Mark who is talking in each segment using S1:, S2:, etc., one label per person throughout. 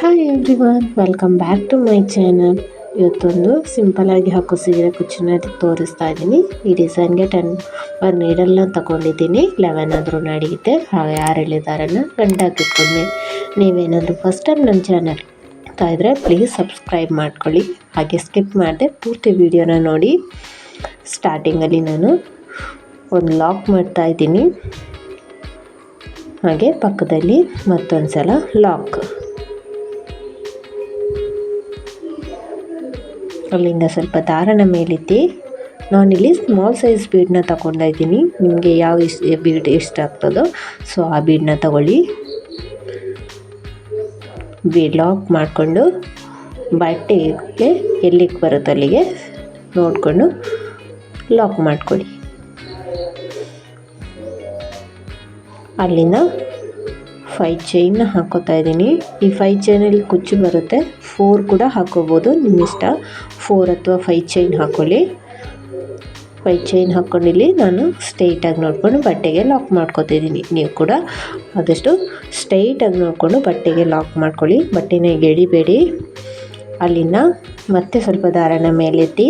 S1: Hi everyone welcome back to my channel ಇವತ್ತೊಂದು ಸಿಂಪಲಾಗಿ ಹಾಕೋ ಸೀರೆ ಕುಚ್ಚಿನ ತೋರಿಸ್ತಾ ಇದ್ದೀನಿ ಈ ಡಿಸೈನ್ಗೆ ಟೆನ್ ಪರ್ ನೀಡಲ್ನ ತಗೊಂಡಿದ್ದೀನಿ. ಲೆವೆನ್ ಆದರೂ ನಡೆಯುತ್ತೆ ಹಾಗೆ ಯಾರು ಹೇಳಿದಾರನ್ನ ಗಂಟಾಕಿಟ್ಕೊಂಡೆ ನೀವೇನಾದರೂ ಫಸ್ಟ್ ಟೈಮ್ ನನ್ನ ಚಾನಲ್ ತಾ ಇದ್ದರೆ ಪ್ಲೀಸ್ ಸಬ್ಸ್ಕ್ರೈಬ್ ಮಾಡ್ಕೊಳ್ಳಿ. ಹಾಗೆ ಸ್ಕಿಪ್ ಮಾಡಿದೆ ಪೂರ್ತಿ ವಿಡಿಯೋನ ನೋಡಿ. ಸ್ಟಾರ್ಟಿಂಗಲ್ಲಿ ನಾನು ಒಂದು ಲಾಕ್ ಮಾಡ್ತಾ ಇದ್ದೀನಿ ಹಾಗೆ ಪಕ್ಕದಲ್ಲಿ ಮತ್ತೊಂದು ಸಲ ಲಾಕ್ ಅಲ್ಲಿಂದ ಸ್ವಲ್ಪ ದಾರನ ಮೇಲಿದ್ದೆ ನಾನಿಲ್ಲಿ ಸ್ಮಾಲ್ ಸೈಜ್ ಬೀಡನ್ನ ತಗೊಂಡು ಇದ್ದೀನಿ. ನಿಮಗೆ ಯಾವ ಇಷ್ಟ ಬೀಡ್ ಇಷ್ಟ ಆಗ್ತದೋ ಸೊ ಆ ಬೀಡನ್ನ ತಗೊಳ್ಳಿ. ಬೀಡ್ ಲಾಕ್ ಮಾಡಿಕೊಂಡು ಬಟ್ಟೆಗೆ ಎಲ್ಲಿಗೆ ಬರುತ್ತೆ ಅಲ್ಲಿಗೆ ನೋಡಿಕೊಂಡು ಲಾಕ್ ಮಾಡಿಕೊಡಿ. ಅಲ್ಲಿಂದ ಫೈ ಚೈನ್ನ ಹಾಕೋತಾ ಇದ್ದೀನಿ. ಈ ಫೈವ್ ಚೈನಲ್ಲಿ ಕುಚ್ಚು ಬರುತ್ತೆ. ಫೋರ್ ಕೂಡ ಹಾಕೋಬೋದು. ನಿಮ್ಮ ಇಷ್ಟ. ಫೋರ್ ಅಥವಾ ಫೈವ್ ಚೈನ್ ಹಾಕ್ಕೊಳ್ಳಿ ಫೈವ್ ಚೈನ್ ಹಾಕ್ಕೊಂಡಿಲ್ಲಿ ನಾನು ಸ್ಟ್ರೈಟಾಗಿ ನೋಡಿಕೊಂಡು ಬಟ್ಟೆಗೆ ಲಾಕ್ ಮಾಡ್ಕೊತಿದ್ದೀನಿ ನೀವು ಕೂಡ ಆದಷ್ಟು ಸ್ಟ್ರೈಟಾಗಿ ನೋಡಿಕೊಂಡು ಬಟ್ಟೆಗೆ ಲಾಕ್ ಮಾಡ್ಕೊಳ್ಳಿ. ಬಟ್ಟೆನ ಎಳಿಬೇಡಿ ಅಲ್ಲಿನ ಮತ್ತೆ ಸ್ವಲ್ಪ ದಾರನ ಮೇಲೆತ್ತಿ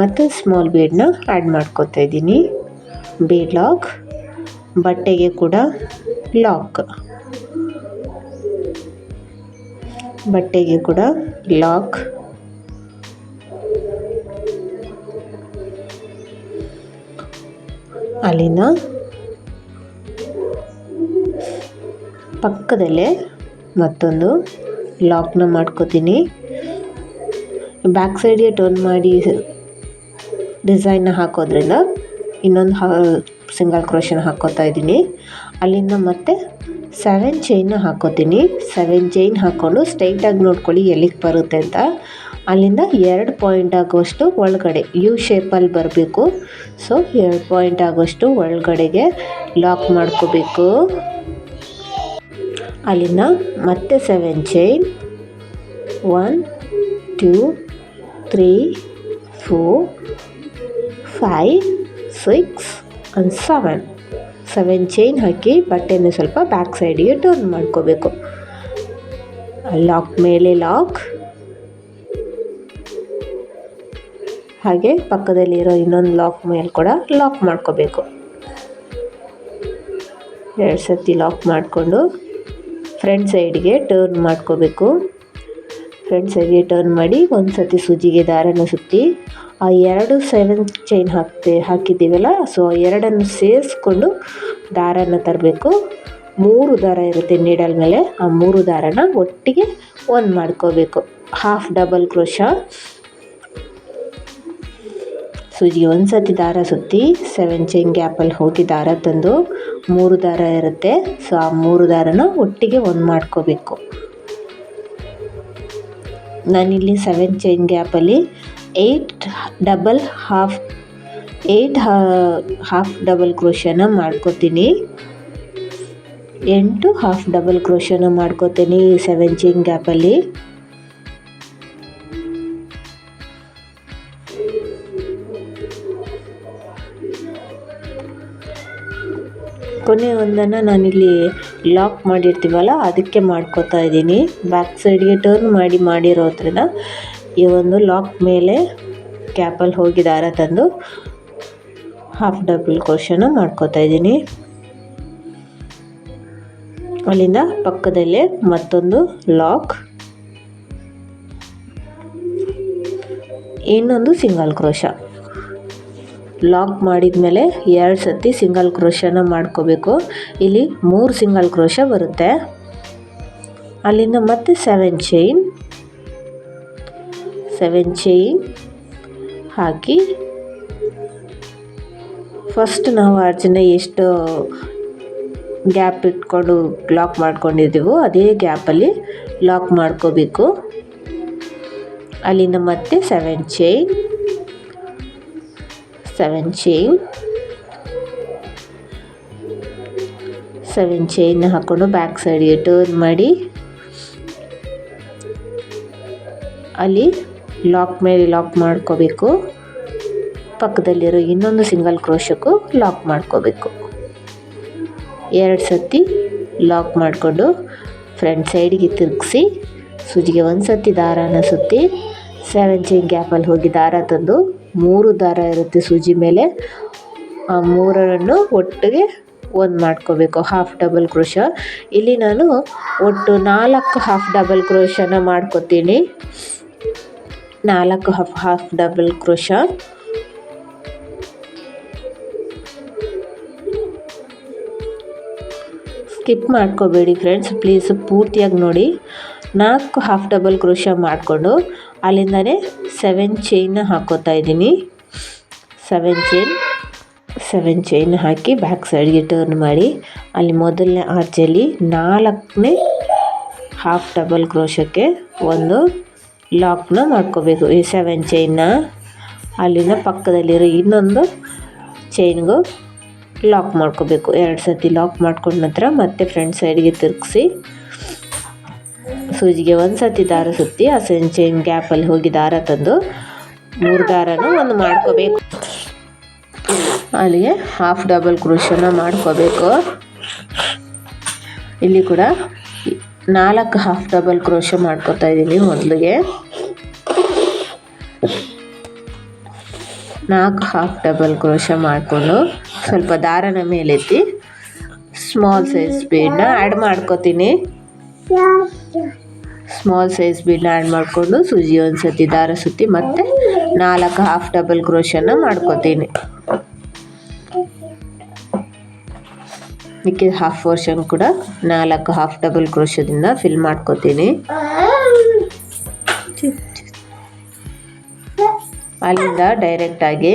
S1: ಮತ್ತು ಸ್ಮಾಲ್ ಬೀಡನ್ನ ಆ್ಯಡ್ ಮಾಡ್ಕೊತಾ ಇದ್ದೀನಿ. ಬೀಡ್ ಲಾಕ್ ಬಟ್ಟೆಗೆ ಕೂಡ ಲಾಕ್. ಬಟ್ಟೆಗೆ ಕೂಡ ಲಾಕ್. ಅಲ್ಲಿನ ಪಕ್ಕದಲ್ಲೇ ಮತ್ತೊಂದು ಲಾಕ್ನ ಮಾಡ್ಕೋತೀನಿ. ಬ್ಯಾಕ್ ಸೈಡಿಗೆ ಟರ್ನ್ ಮಾಡಿ ಡಿಸೈನ್ನ ಹಾಕೋದ್ರಿಂದ ಇನ್ನೊಂದು ಹಾ ಸಿಂಗಲ್ ಕ್ರೋಷನ್ ಹಾಕೋತಾ ಇದ್ದೀನಿ. ಅಲ್ಲಿಂದ ಮತ್ತೆ ಸೆವೆನ್ ಚೈನ್ನ ಹಾಕೋತೀನಿ. ಸೆವೆನ್ ಚೈನ್ ಹಾಕ್ಕೊಂಡು ಸ್ಟ್ರೈಟಾಗಿ ನೋಡ್ಕೊಳ್ಳಿ ಎಲ್ಲಿಗೆ ಬರುತ್ತೆ ಅಂತ. ಅಲ್ಲಿಂದ ಎರಡು ಪಾಯಿಂಟ್ ಆಗುವಷ್ಟು ಒಳಗಡೆ ಯು ಶೇಪಲ್ಲಿ ಬರಬೇಕು. ಸೊ ಎರಡು ಪಾಯಿಂಟ್ ಆಗುವಷ್ಟು ಒಳಗಡೆಗೆ ಲಾಕ್ ಮಾಡ್ಕೋಬೇಕು. ಅಲ್ಲಿಂದ ಮತ್ತೆ seven chain one two three four five six and seven seven chain ಹಾಕಿ ಬಟ್ಟೆನ ಸ್ವಲ್ಪ ಬ್ಯಾಕ್ ಸೈಡಿಗೆ ಟರ್ನ್ ಮಾಡ್ಕೋಬೇಕು. ಲಾಕ್ ಮೇಲೆ ಲಾಕ್ ಹಾಗೆ ಪಕ್ಕದಲ್ಲಿರೋ ಇನ್ನೊಂದು ಲಾಕ್ ಮೇಲೆ ಕೂಡ ಲಾಕ್ ಮಾಡ್ಕೋಬೇಕು. ಎರಡು ಸರ್ತಿ ಲಾಕ್ ಮಾಡಿಕೊಂಡು ಫ್ರಂಟ್ ಸೈಡ್ಗೆ ಟರ್ನ್ ಮಾಡ್ಕೋಬೇಕು. ಫ್ರಂಟ್ ಸೈಡ್ಗೆ ಟರ್ನ್ ಮಾಡಿ ಒಂದು ಸತಿ ಸೂಜಿಗೆ ದಾರನ ಸುತ್ತಿ, ಆ ಎರಡು ಸೆವೆನ್ ಚೈನ್ ಹಾಕ್ತೆ, ಹಾಕಿದ್ದೀವಲ್ಲ ಸೊ ಎರಡನ್ನು ಸೇರಿಸ್ಕೊಂಡು ದಾರನ ತರಬೇಕು. ಮೂರು ದಾರ ಇರುತ್ತೆ ನೀಡಲ್ ಮೇಲೆ, ಆ ಮೂರು ದಾರನ ಒಟ್ಟಿಗೆ ಒಂದು ಮಾಡ್ಕೋಬೇಕು. ಹಾಫ್ ಡಬಲ್ ಕ್ರೋಶ ಸೂಜಿಗೆ ಒಂದು ಸತಿ ದಾರ ಸುತ್ತಿ ಸೆವೆನ್ ಚೈನ್ ಗ್ಯಾಪಲ್ಲಿ ಹೋಗಿ ದಾರ ತಂದು ಮೂರು ದಾರ ಇರುತ್ತೆ ಸೊ ಆ ಮೂರು ದಾರನ ಒಟ್ಟಿಗೆ ಒಂದು ಮಾಡ್ಕೋಬೇಕು. ನಾನಿಲ್ಲಿ ಸೆವೆನ್ ಚೈನ್ ಗ್ಯಾಪಲ್ಲಿ eight double half eight half double ಕ್ರೋಶನ ಮಾಡ್ಕೋತೀನಿ. ಎಂಟು ಹಾಫ್ ಡಬಲ್ ಕ್ರೋಶನ ಮಾಡ್ಕೋತೀನಿ ಸೆವೆನ್ ಚೈನ್ ಗ್ಯಾಪಲ್ಲಿ ಕೊನೆ ಒಂದನ್ನು ನಾನಿಲ್ಲಿ ಲಾಕ್ ಮಾಡಿರ್ತೀವಲ್ಲ, ಅದಕ್ಕೆ ಮಾಡ್ಕೋತಾ ಇದ್ದೀನಿ. ಬ್ಯಾಕ್ ಸೈಡ್ಗೆ ಟರ್ನ್ ಮಾಡಿ ಮಾಡಿರೋದ್ರಿಂದ ಈ ಒಂದು ಲಾಕ್ ಮೇಲೆ ಕ್ಯಾಪಲ್ಲಿ ಹೋಗಿ ದಾರ ತಂದು ಹಾಫ್ ಡಬಲ್ ಕ್ರೋಶನ ಮಾಡ್ಕೋತಾ ಇದ್ದೀನಿ. ಅಲ್ಲಿಂದ ಪಕ್ಕದಲ್ಲೇ ಮತ್ತೊಂದು ಲಾಕ್ ಇನ್ನೊಂದು ಸಿಂಗಲ್ ಕ್ರೋಶ ಲಾಕ್ ಮಾಡಿದ ಮೇಲೆ ಎರಡು ಸತಿ ಸಿಂಗಲ್ ಕ್ರೋಶನ ಮಾಡ್ಕೋಬೇಕು. ಇಲ್ಲಿ ಮೂರು ಸಿಂಗಲ್ ಕ್ರೋಶ ಬರುತ್ತೆ. ಅಲ್ಲಿಂದ ಮತ್ತೆ ಸೆವೆನ್ ಚೈನ್ ಸೆವೆನ್ ಚೈನ್ ಹಾಕಿ ಫಸ್ಟ್ ನಾವು ಅರ್ಜನ ಎಷ್ಟು ಗ್ಯಾಪ್ ಇಟ್ಕೊಂಡು ಲಾಕ್ ಮಾಡ್ಕೊಂಡಿದ್ದೀವೋ ಅದೇ ಗ್ಯಾಪಲ್ಲಿ ಲಾಕ್ ಮಾಡ್ಕೋಬೇಕು. ಅಲ್ಲಿಂದ ಮತ್ತೆ seven chain seven chain seven chain ಹಾಕ್ಕೊಂಡು ಬ್ಯಾಕ್ ಸೈಡ್ಗೆ ಟರ್ನ್ ಮಾಡಿ. ಅಲ್ಲಿ ಲಾಕ್ ಮೇಲೆ ಲಾಕ್ ಮಾಡ್ಕೋಬೇಕು. ಪಕ್ಕದಲ್ಲಿರೋ ಇನ್ನೊಂದು ಸಿಂಗಲ್ ಕ್ರೋಶಕ್ಕೂ ಲಾಕ್ ಮಾಡ್ಕೋಬೇಕು. ಎರಡು ಸತಿ ಲಾಕ್ ಮಾಡಿಕೊಂಡು ಫ್ರಂಟ್ ಸೈಡಿಗೆ ತಿರುಗಿಸಿ, ಸೂಜಿಗೆ ಒಂದು ಸತಿ ದಾರಾನ ಸುತ್ತಿ ಸೆವೆನ್ ಚೈನ್ ಗ್ಯಾಪಲ್ಲಿ ಹೋಗಿ ದಾರ ತಂದು ಮೂರು ದಾರ ಇರುತ್ತೆ ಸೂಜಿ ಮೇಲೆ. ಆ ಮೂರನ್ನು ಒಟ್ಟಿಗೆ ಒಂದು ಮಾಡ್ಕೋಬೇಕು ಹಾಫ್ ಡಬಲ್ ಕ್ರೋಶ ಇಲ್ಲಿ ನಾನು ಒಟ್ಟು ನಾಲ್ಕು ಹಾಫ್ ಡಬಲ್ ಕ್ರೋಶನ ಮಾಡ್ಕೋತೀನಿ. ನಾಲ್ಕು half half double crochet skip ಮಾಡ್ಕೋಬೇಡಿ ಫ್ರೆಂಡ್ಸ್ ಪ್ಲೀಸ್ ಪೂರ್ತಿಯಾಗಿ ನೋಡಿ. ನಾಲ್ಕು ಹಾಫ್ ಡಬಲ್ ಕ್ರೋಶ ಮಾಡಿಕೊಂಡು ಅಲ್ಲಿಂದನೇ ಸೆವೆನ್ ಚೈನ್ ಹಾಕೋತಾ ಇದ್ದೀನಿ. ಸೆವೆನ್ ಚೈನ್ ಸೆವೆನ್ ಚೈನ್ ಹಾಕಿ ಬ್ಯಾಕ್ ಸೈಡ್ಗೆ ಟರ್ನ್ ಮಾಡಿ, ಅಲ್ಲಿ ಮೊದಲನೇ ಆರ್ಚಲ್ಲಿ ನಾಲ್ಕನೇ ಹಾಫ್ ಡಬಲ್ ಕ್ರೋಶಕ್ಕೆ ಒಂದು ಲಾಕ್ನ ಮಾಡ್ಕೋಬೇಕು. ಈ ಸೆವೆನ್ ಚೈನ್ನ ಅಲ್ಲಿನ ಪಕ್ಕದಲ್ಲಿರೋ ಇನ್ನೊಂದು ಚೈನ್ಗೂ ಲಾಕ್ ಮಾಡ್ಕೋಬೇಕು. ಎರಡು ಸರ್ತಿ ಲಾಕ್ ಮಾಡ್ಕೊಂಡ ನಂತರ ಮತ್ತೆ ಫ್ರಂಟ್ ಸೈಡ್ಗೆ ತಿರುಗಿಸಿ ಸೂಜಿಗೆ ಒಂದು ಸತಿ ದಾರ ಸುತ್ತಿ, ಆ ಸೆವೆನ್ ಚೈನ್ ಗ್ಯಾಪಲ್ಲಿ ಹೋಗಿ ದಾರ ತಂದು ಮೂರು ದಾರನೂ ಒಂದು ಮಾಡ್ಕೋಬೇಕು. ಅಲ್ಲಿಗೆ ಹಾಫ್ ಡಬಲ್ ಕ್ರೋಶನ ಮಾಡ್ಕೋಬೇಕು. ಇಲ್ಲಿ ಕೂಡ ನಾಲ್ಕು ಹಾಫ್ ಡಬಲ್ ಕ್ರೋಶ ಮಾಡ್ಕೋತಾ ಇದ್ದೀನಿ ಮೊದಲಿಗೆ. ನಾಲ್ಕು ಹಾಫ್ ಡಬಲ್ ಕ್ರೋಶ ಮಾಡಿಕೊಂಡು ಸ್ವಲ್ಪ ದಾರನ ಮೇಲೆತ್ತಿ ಸ್ಮಾಲ್ ಸೈಜ್ ಸ್ಪೀಡ್ನ ಆ್ಯಡ್ ಮಾಡ್ಕೋತೀನಿ. ಸ್ಮಾಲ್ ಸೈಜ್ ಬೀಡ್ನ ಆ್ಯಡ್ ಮಾಡಿಕೊಂಡು ಸೂಜಿ ಒಂದು ಸತಿ ದಾರ ಸುತ್ತಿ ಮತ್ತು ನಾಲ್ಕು ಹಾಫ್ ಡಬಲ್ ಕ್ರೋಶನ ಮಾಡ್ಕೋತೀನಿ. ಮಿಕ್ಕಿದ ಹಾಫ್ ಪೋರ್ಷನ್ ಕೂಡ ನಾಲ್ಕು ಹಾಫ್ ಡಬಲ್ ಕ್ರೋಶದಿಂದ ಫಿಲ್ ಮಾಡ್ಕೋತೀನಿ. ಅಲ್ಲಿಂದ ಡೈರೆಕ್ಟಾಗಿ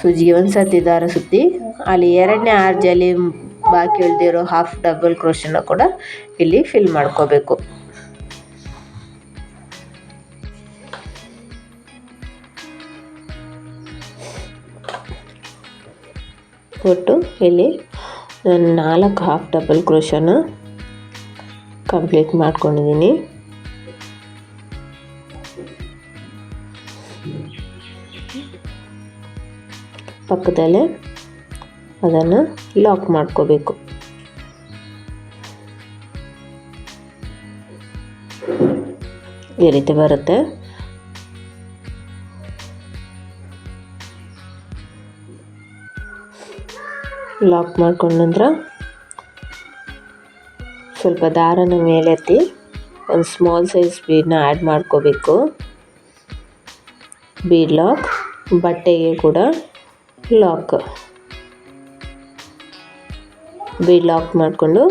S1: ಸೂಜಿಗೆ ಒಂದು ಸತಿ ದಾರ ಸುತ್ತಿ, ಅಲ್ಲಿ ಎರಡನೇ ಆರ್ಜಲ್ಲಿ ಬಾಕಿ ಉಳಿದಿರೋ ಹಾಫ್ ಡಬಲ್ ಕ್ರೋಶನ ಕೂಡ ಇಲ್ಲಿ ಫಿಲ್ ಮಾಡ್ಕೋಬೇಕು. ಒಟ್ಟು ಇಲ್ಲಿ ನಾಲ್ಕು ಹಾಫ್ ಡಬಲ್ ಕ್ರೋಶನ ಕಂಪ್ಲೀಟ್ ಮಾಡ್ಕೊಂಡಿದ್ದೀನಿ ಪಕ್ಕದಲ್ಲೇ ಅದನ್ನು ಲಾಕ್ ಮಾಡ್ಕೋಬೇಕು. ಈ ರೀತಿ ಬರುತ್ತೆ. ಲಾಕ್ ಮಾಡ್ಕೊಂಡ ನಂತರ ಸ್ವಲ್ಪ ದಾರನ ಮೇಲೆತ್ತಿ ಒಂದು ಸ್ಮಾಲ್ ಸೈಜ್ ಬೀಡನ್ನ ಆ್ಯಡ್ ಮಾಡ್ಕೋಬೇಕು. ಬೀಡ್ ಲಾಕ್ ಬಟ್ಟೆಗೆ ಕೂಡ ಲಾಕ್ ಬೀಡ್ ಲಾಕ್ ಮಾಡಿಕೊಂಡು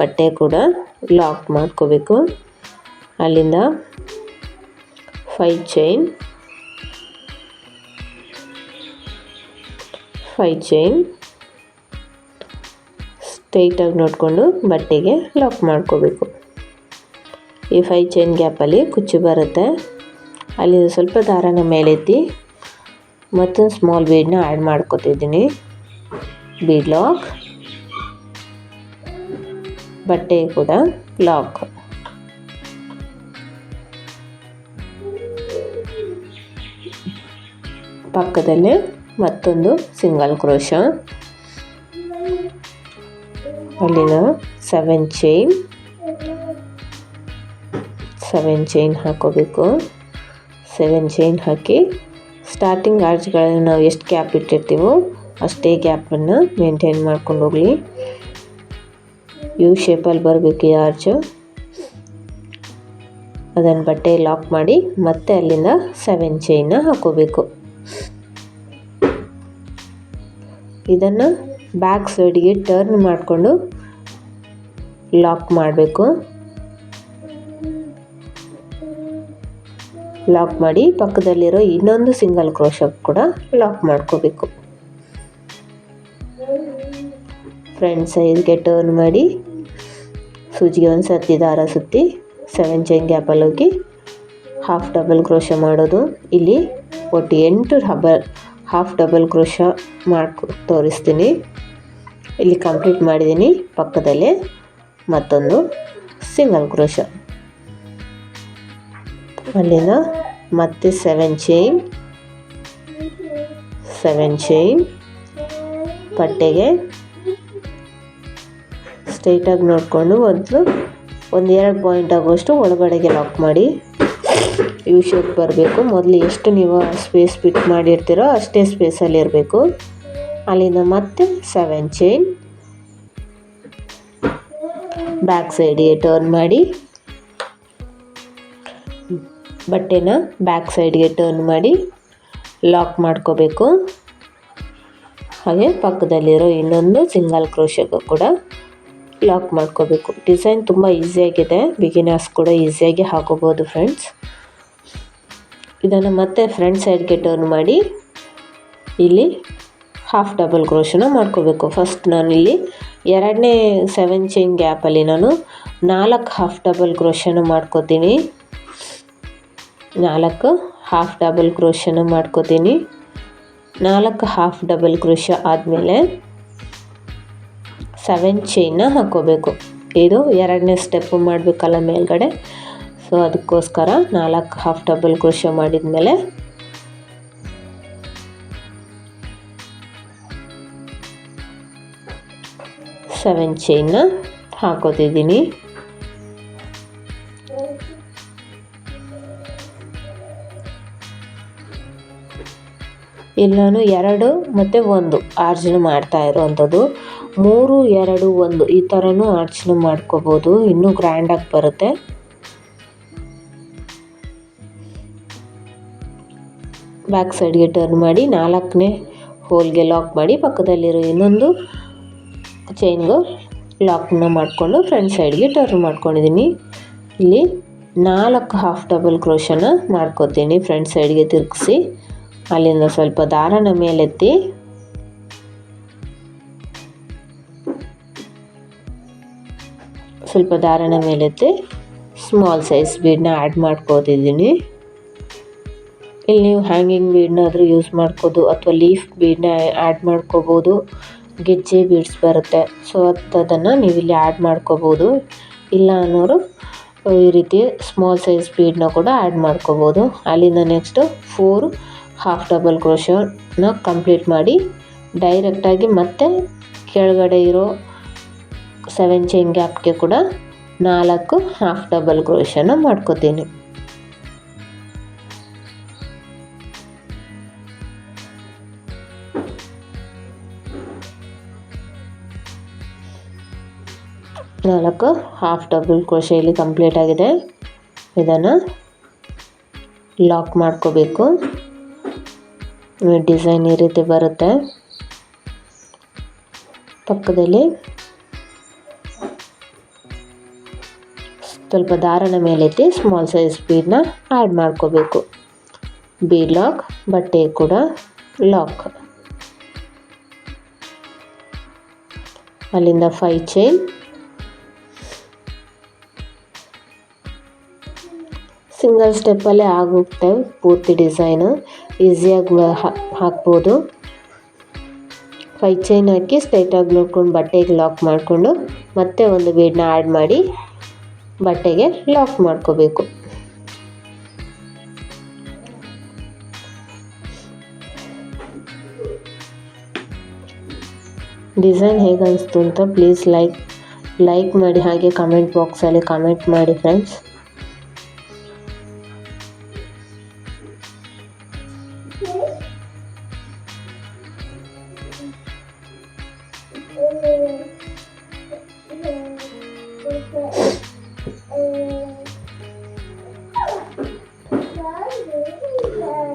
S1: ಬಟ್ಟೆ ಕೂಡ ಲಾಕ್ ಮಾಡ್ಕೋಬೇಕು. ಅಲ್ಲಿಂದ ಫೈ ಚೈನ್ ಫೈ ಚೈನ್ ಸ್ಟ್ರೈಟಾಗಿ ನೋಡಿಕೊಂಡು ಬಟ್ಟೆಗೆ ಲಾಕ್ ಮಾಡ್ಕೋಬೇಕು. ಈ ಫೈ ಚೈನ್ ಗ್ಯಾಪಲ್ಲಿ ಕುಚ್ಚು ಬರುತ್ತೆ. ಅಲ್ಲಿ ಸ್ವಲ್ಪ ದಾರನ ಮೇಲೆತ್ತಿ ಮತ್ತೊಂದು ಸ್ಮಾಲ್ ಬೀಡನ್ನ ಆ್ಯಡ್ ಮಾಡ್ಕೋತಿದ್ದೀನಿ. ಬೀಡ್ ಲಾಕ್ ಬಟ್ಟೆ ಕೂಡ ಲಾಕ್ ಪಕ್ಕದಲ್ಲೇ ಮತ್ತೊಂದು ಸಿಂಗಲ್ ಕ್ರೋಶ. ಅಲ್ಲಿನ ಸೆವೆನ್ ಚೈನ್ ಸೆವೆನ್ ಚೈನ್ ಹಾಕೋಬೇಕು. ಸೆವೆನ್ ಚೈನ್ ಹಾಕಿ ಸ್ಟಾರ್ಟಿಂಗ್ ಆರ್ಚ್ಗಳಲ್ಲಿ ನಾವು ಎಷ್ಟು ಗ್ಯಾಪ್ ಇಟ್ಟಿರ್ತೀವೋ ಅಷ್ಟೇ ಗ್ಯಾಪನ್ನು ಮೇಂಟೈನ್ ಮಾಡ್ಕೊಂಡು ಹೋಗಲಿ. ಯು ಶೇಪಲ್ಲಿ ಬರಬೇಕು ಈ ಆರ್ಚು ಅದನ್ನು ಬಟ್ಟೆ ಲಾಕ್ ಮಾಡಿ ಮತ್ತೆ ಅಲ್ಲಿಂದ ಸೆವೆನ್ ಚೈನ್ನ ಹಾಕೋಬೇಕು. ಇದನ್ನು ಬ್ಯಾಕ್ ಸೈಡ್ಗೆ ಟರ್ನ್ ಮಾಡಿಕೊಂಡು ಲಾಕ್ ಮಾಡಬೇಕು. ಲಾಕ್ ಮಾಡಿ ಪಕ್ಕದಲ್ಲಿರೋ ಇನ್ನೊಂದು ಸಿಂಗಲ್ ಕ್ರೋಶ ಕೂಡ ಲಾಕ್ ಮಾಡ್ಕೋಬೇಕು. ಫ್ರಂಟ್ ಸೈಡ್ಗೆ ಟರ್ನ್ ಮಾಡಿ ಸೂಜಿಗೆ ಒಂದು ಸರ್ತಿ ದಾರ ಸುತ್ತಿ ಸೆವೆನ್ ಚೈನ್ ಗ್ಯಾಪಲ್ಲಿ ಹೋಗಿ ಹಾಫ್ ಡಬಲ್ ಕ್ರೋಶ ಮಾಡೋದು. ಇಲ್ಲಿ ಒಟ್ಟು ಎಂಟು ಡಬಲ್ ಹಾಫ್ ಡಬಲ್ ಕ್ರೋಶ ಮಾಡ್ಕೊ ತೋರಿಸ್ತೀನಿ. ಇಲ್ಲಿ ಕಂಪ್ಲೀಟ್ ಮಾಡಿದ್ದೀನಿ ಪಕ್ಕದಲ್ಲೇ. ಮತ್ತೊಂದು ಸಿಂಗಲ್ ಕ್ರೋಶ ಅಲ್ಲಿನ ಮತ್ತೆ ಸೆವೆನ್ ಚೈನ್ ಸೆವೆನ್ ಚೈನ್ ಪಟ್ಟೆಗೆ ಸ್ಟ್ರೈಟಾಗಿ ನೋಡಿಕೊಂಡು ಒಂದು ಒಂದು ಎರಡು ಪಾಯಿಂಟ್ ಆಗುವಷ್ಟು ಒಳಗಡೆಗೆ ಲಾಕ್ ಮಾಡಿ. ಯು ಶೇಪ್ ಬರಬೇಕು. ಮೊದಲು ಎಷ್ಟು ನೀವು ಸ್ಪೇಸ್ ಫಿಟ್ ಮಾಡಿರ್ತೀರೋ ಅಷ್ಟೇ ಸ್ಪೇಸಲ್ಲಿ ಇರಬೇಕು. ಅಲ್ಲಿಂದ ಮತ್ತೆ ಸೆವೆನ್ ಚೈನ್ ಬ್ಯಾಕ್ ಸೈಡಿಗೆ ಟರ್ನ್ ಮಾಡಿ. ಬಟ್ಟೆನ ಬ್ಯಾಕ್ ಸೈಡ್ಗೆ ಟರ್ನ್ ಮಾಡಿ. ಲಾಕ್ ಮಾಡ್ಕೋಬೇಕು. ಹಾಗೆ ಪಕ್ಕದಲ್ಲಿರೋ ಇನ್ನೊಂದು ಸಿಂಗಲ್ ಕ್ರೋಶಗೂ ಕೂಡ ಲಾಕ್ ಮಾಡ್ಕೋಬೇಕು. ಡಿಸೈನ್ ತುಂಬ ಈಸಿಯಾಗಿದೆ ಬಿಗಿನರ್ಸ್ ಕೂಡ ಈಸಿಯಾಗಿ ಹಾಕೋಬೋದು ಫ್ರೆಂಡ್ಸ್ ಇದನ್ನು ಮತ್ತೆ ಫ್ರಂಟ್ ಸೈಡ್ಗೆ ಟರ್ನ್ ಮಾಡಿ ಇಲ್ಲಿ ಹಾಫ್ ಡಬಲ್ ಕ್ರೋಶನ ಮಾಡ್ಕೋಬೇಕು. ಫಸ್ಟ್ ನಾನು ಇಲ್ಲಿ ಎರಡನೇ ಸೆವೆನ್ ಚೈನ್ ಗ್ಯಾಪಲ್ಲಿ ನಾನು ನಾಲ್ಕು ಹಾಫ್ ಡಬಲ್ ಕ್ರೋಶನ ಮಾಡ್ಕೋತೀನಿ. ನಾಲ್ಕು ಹಾಫ್ ಡಬಲ್ ಕ್ರೋಶನ ಮಾಡ್ಕೋತೀನಿ. ನಾಲ್ಕು ಹಾಫ್ ಡಬಲ್ ಕ್ರೋಶ ಆದಮೇಲೆ ಸೆವೆನ್ ಚೈನ್ನ ಹಾಕ್ಕೋಬೇಕು ಇದು ಎರಡನೇ ಸ್ಟೆಪ್ಪು ಮಾಡಬೇಕಲ್ಲ ಮೇಲ್ಗಡೆ. ಸೊ ಅದಕ್ಕೋಸ್ಕರ ನಾಲ್ಕು ಹಾಫ್ ಡಬಲ್ ಕ್ರೋಶ ಮಾಡಿದ ಮೇಲೆ ಸೆವೆನ್ ಚೈನ್ನ ಹಾಕೋತಿದ್ದೀನಿ. ಎಲ್ಲಾನು ಎರಡು ಮತ್ತು ಒಂದು ಆರ್ಜನ ಮಾಡ್ತಾ ಇರೋವಂಥದ್ದು. ಮೂರು, ಎರಡು, ಒಂದು ಈ ಥರನೂ ಆರ್ಚನ ಮಾಡ್ಕೋಬೋದು. ಇನ್ನೂ ಗ್ರ್ಯಾಂಡಾಗಿ ಬರುತ್ತೆ. ಬ್ಯಾಕ್ ಸೈಡ್ಗೆ ಟರ್ನ್ ಮಾಡಿ ನಾಲ್ಕನೇ ಹೋಲ್ಗೆ ಲಾಕ್ ಮಾಡಿ ಪಕ್ಕದಲ್ಲಿರೋ ಇನ್ನೊಂದು ಚೈನ್ಗೂ ಲಾಕ್ನ ಮಾಡಿಕೊಂಡು ಫ್ರಂಟ್ ಸೈಡ್ಗೆ ಟರ್ನ್ ಮಾಡ್ಕೊಂಡಿದ್ದೀನಿ ಇಲ್ಲಿ ನಾಲ್ಕು ಹಾಫ್ ಡಬಲ್ ಕ್ರೋಶನ ಮಾಡ್ಕೋತೀನಿ. ಫ್ರಂಟ್ ಸೈಡ್ಗೆ ತಿರುಗಿಸಿ, ಅಲ್ಲಿಂದ ಸ್ವಲ್ಪ ದಾರನ ಮೇಲೆತ್ತಿ. ಸ್ವಲ್ಪ ದಾರನ ಮೇಲೆತ್ತಿ ಸ್ಮಾಲ್ ಸೈಜ್ ಬೀಡನ್ನ ಆ್ಯಡ್ ಮಾಡ್ಕೋತಿದ್ದೀನಿ ಇಲ್ಲಿ ನೀವು ಹ್ಯಾಂಗಿಂಗ್ ಬೀಡ್ನಾದರೂ ಯೂಸ್ ಮಾಡ್ಕೋದು ಅಥವಾ ಲೀಫ್ ಬೀಡನ್ನ ಆ್ಯಡ್ ಮಾಡ್ಕೋಬೋದು, ಗೆಜ್ಜೆ ಬೀಡ್ಸ್ ಬರುತ್ತೆ. ಸೊ ಅದನ್ನು ನೀವು ಇಲ್ಲಿ ಆ್ಯಡ್ ಮಾಡ್ಕೋಬೋದು. ಇಲ್ಲ ಅನ್ನೋರು ಈ ರೀತಿ ಸ್ಮಾಲ್ ಸೈಜ್ ಬೀಡ್ನ ಕೂಡ ಆ್ಯಡ್ ಮಾಡ್ಕೋಬೋದು. ಅಲ್ಲಿಂದ ನೆಕ್ಸ್ಟು ಫೋರ್ ಹಾಫ್ ಡಬಲ್ ಕ್ರೋಶನ ಕಂಪ್ಲೀಟ್ ಮಾಡಿ ಡೈರೆಕ್ಟಾಗಿ ಮತ್ತೆ ಕೆಳಗಡೆ ಇರೋ ಸೆವೆನ್ ಚೈನ್ ಗ್ಯಾಪ್ಗೆ ಕೂಡ ನಾಲ್ಕು ಹಾಫ್ ಡಬಲ್ ಕ್ರೋಶನ ಮಾಡ್ಕೋತೀನಿ. ನಾಲ್ಕು ಹಾಫ್ ಡಬಲ್ ಕ್ರೋಶೆಯಲ್ಲಿ ಕಂಪ್ಲೀಟ್ ಆಗಿದೆ. ಇದನ್ನು ಲಾಕ್ ಮಾಡ್ಕೋಬೇಕು. ಡಿಸೈನ್ ಈ ರೀತಿ ಬರುತ್ತೆ. ಪಕ್ಕದಲ್ಲಿ ಸ್ವಲ್ಪ ದಾರನ ಮೇಲೆತ್ತಿ ಸ್ಮಾಲ್ ಸೈಜ್ ಬೀಡನ್ನ ಆ್ಯಡ್ ಮಾಡ್ಕೋಬೇಕು. ಬೀಡ್ ಲಾಕ್ ಬಟ್ಟೆ ಕೂಡ ಲಾಕ್ ಅಲ್ಲಿಂದ ಫೈ ಚೈನ್ ಸಿಂಗಲ್ ಸ್ಟೆಪ್ಪಲ್ಲೇ ಆಗುತ್ತೆ ಪೂರ್ತಿ ಡಿಸೈನು. ಈಸಿಯಾಗಿ ಹಾಕ್ಬೋದು. ಫೈ ಚೈನ್ ಹಾಕಿ ಸ್ಟ್ರೈಟಾಗಿ ನೋಡ್ಕೊಂಡು ಬಟ್ಟೆಗೆ ಲಾಕ್ ಮಾಡಿಕೊಂಡು ಮತ್ತೆ ಒಂದು ಬೀಡನ್ನ ಆ್ಯಡ್ ಮಾಡಿ ಬಟ್ಟೆಗೆ ಲಾಕ್ ಮಾಡ್ಕೋಬೇಕು. ಡಿಸೈನ್ ಹೇಗೆ ಅನಿಸ್ತು ಅಂತ ಪ್ಲೀಸ್ ಲೈಕ್ ಲೈಕ್ ಮಾಡಿ ಹಾಗೆ ಕಮೆಂಟ್ ಬಾಕ್ಸಲ್ಲಿ ಕಮೆಂಟ್ ಮಾಡಿ ಫ್ರೆಂಡ್ಸ್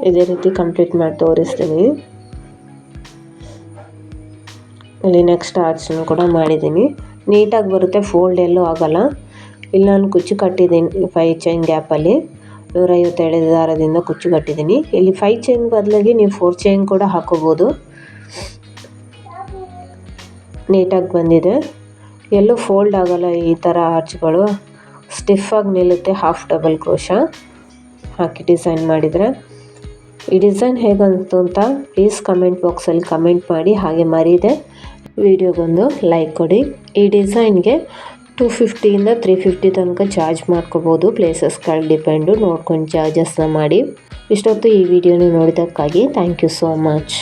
S1: ಇದೇ ರೀತಿ ಕಂಪ್ಲೀಟ್ ಮಾಡಿ ತೋರಿಸ್ತೀನಿ. ಇಲ್ಲಿ ನೆಕ್ಸ್ಟ್ ಆರ್ಚನ್ನು ಕೂಡ ಮಾಡಿದ್ದೀನಿ. ನೀಟಾಗಿ ಬರುತ್ತೆ ಫೋಲ್ಡ್ ಎಲ್ಲೂ ಆಗೋಲ್ಲ. ಇಲ್ಲಿ ನಾನು ಕುಚ್ಚು ಕಟ್ಟಿದ್ದೀನಿ ಫೈವ್ ಚೈನ್ ಗ್ಯಾಪಲ್ಲಿ ನೂರೈವತ್ತೇಳು ದಾರದಿಂದ ಕುಚ್ಚು ಕಟ್ಟಿದ್ದೀನಿ. ಇಲ್ಲಿ ಫೈವ್ ಚೈನ್ ಬದಲಾಗಿ ನೀವು ಫೋರ್ ಚೈನ್ ಕೂಡ ಹಾಕೋಬೋದು. ನೀಟಾಗಿ ಬಂದಿದೆ. ಎಲ್ಲೂ ಫೋಲ್ಡ್ ಆಗೋಲ್ಲ ಈ ಥರ ಆರ್ಚ್ಗಳು ಸ್ಟಿಫಾಗಿ ನಿಲ್ಲುತ್ತೆ ಹಾಫ್ ಡಬಲ್ ಕ್ರೋಶ ಹಾಕಿ ಡಿಸೈನ್ ಮಾಡಿದರೆ. ಈ ಡಿಸೈನ್ ಹೇಗಂತು ಅಂತ ಪ್ಲೀಸ್ ಕಮೆಂಟ್ ಬಾಕ್ಸಲ್ಲಿ ಕಮೆಂಟ್ ಮಾಡಿ, ಹಾಗೆ ಮರೀದೆ ವಿಡಿಯೋಗೊಂದು ಲೈಕ್ ಕೊಡಿ. ಈ ಡಿಸೈನ್ಗೆ ಟೂ ಫಿಫ್ಟಿಯಿಂದ ತ್ರೀ ಫಿಫ್ಟಿ ತನಕ ಚಾರ್ಜ್ ಮಾಡ್ಕೋಬೋದು. ಪ್ಲೇಸಸ್ಗಳು ಡಿಪೆಂಡು ನೋಡ್ಕೊಂಡು ಚಾರ್ಜಸ್ನ ಮಾಡಿ. ಇಷ್ಟೊತ್ತು ಈ ವಿಡಿಯೋನ ನೋಡಿದ್ದಕ್ಕಾಗಿ ಥ್ಯಾಂಕ್ ಯು ಸೋ ಮಚ್